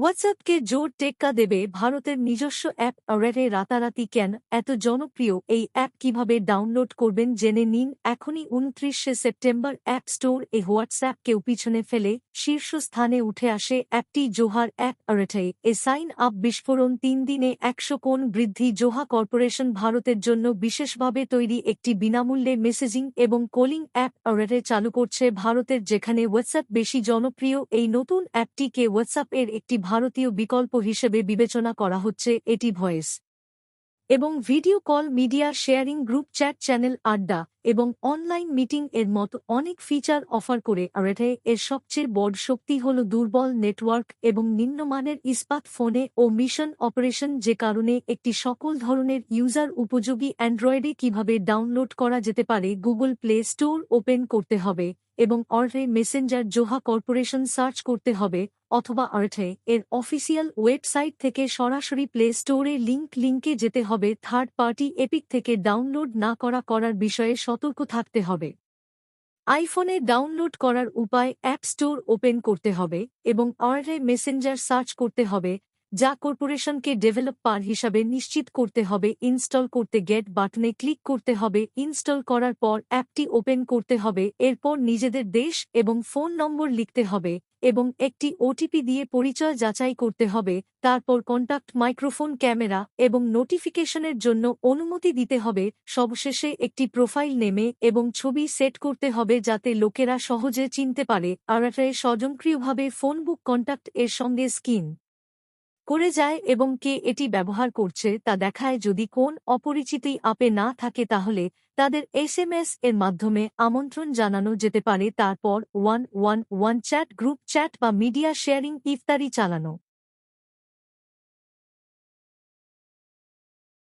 হোয়াটসঅ্যাপকে জোর টেক্কা দেবে ভারতের নিজস্ব অ্যাপ অরেরে রাতারাতি কেন? এত জনপ্রিয় এই অ্যাপ কীভাবে ডাউনলোড করবেন জেনে নিন। এখনই উনত্রিশে সেপ্টেম্বর অ্যাপ স্টোর এ হোয়াটসঅ্যাপকেও পিছনে ফেলে শীর্ষস্থানে উঠে আসে অ্যাপটি জোহার অ্যাপ অরেটে এ সাইন আপ বিস্ফোরণ তিন দিনে একশো কোণ বৃদ্ধি। জোহা কর্পোরেশন ভারতের জন্য বিশেষভাবে তৈরি একটি বিনামূল্যে মেসেজিং এবং কলিং অ্যাপ অরেটে চালু করছে ভারতের যেখানে হোয়াটসঅ্যাপ বেশি জনপ্রিয়। এই নতুন অ্যাপটিকে হোয়াটসঅ্যাপ এর একটি ভারতীয় বিকল্প হিসেবে বিবেচনা করা হচ্ছে এটি ভয়েস এবং video call, media sharing group, chat channel, আড্ডা এবং অনলাইন মিটিং এর মতো অনেক ফিচার অফার করে আরেটে এর সবচেয়ে বড় শক্তি হল দুর্বল নেটওয়ার্ক এবং নিম্নমানের ইস্পাত ফোনে ও মিশন অপারেশন যে কারণে একটি সকল ধরনের ইউজার উপযোগী অ্যান্ড্রয়েডে কীভাবে ডাউনলোড করা যেতে পারে গুগল প্লে স্টোর ওপেন করতে হবে। এবং অর্থে মেসেঞ্জার জোহা কর্পোরেশন সার্চ করতে হবে, অথবা আর্থে এর অফিসিয়াল ওয়েবসাইট থেকে সরাসরি প্লে স্টোরে লিঙ্ক লিঙ্কে যেতে হবে, থার্ড পার্টি এপিক থেকে ডাউনলোড না করা করার বিষয়ে সতর্ক থাকতে হবে। আইফোনে ডাউনলোড করার উপায় অ্যাপ স্টোর ওপেন করতে হবে এবং অর্ডে মেসেঞ্জার সার্চ করতে হবে যা কর্পোরেশনকে ডেভেলপার হিসাবে নিশ্চিত করতে হবে, ইনস্টল করতে গেট বাটনে ক্লিক করতে হবে, ইনস্টল করার পর অ্যাপটি ওপেন করতে হবে, এরপর নিজেদের দেশ এবং ফোন নম্বর লিখতে হবে এবং একটি ওটিপি দিয়ে পরিচয় যাচাই করতে হবে, তারপর কন্টাক্ট মাইক্রোফোন ক্যামেরা এবং নোটিফিকেশনের জন্য অনুমতি দিতে হবে, সবশেষে একটি প্রোফাইল নেমে এবং ছবি সেট করতে হবে যাতে লোকেরা সহজে চিনতে পারে, আর স্বয়ংক্রিয়ভাবে ফোনবুক কন্টাক্ট এর সঙ্গে স্কিন করে যায় এবং কে এটি ব্যবহার করছে তা দেখায় যদি কোন অপরিচিতই আপে না থাকে তাহলে তাদের এসএমএস এর মাধ্যমে আমন্ত্রণ জানানো যেতে পারে। তারপর one one one chat group chat বা মিডিয়া শেয়ারিং ইফতারি চালানো।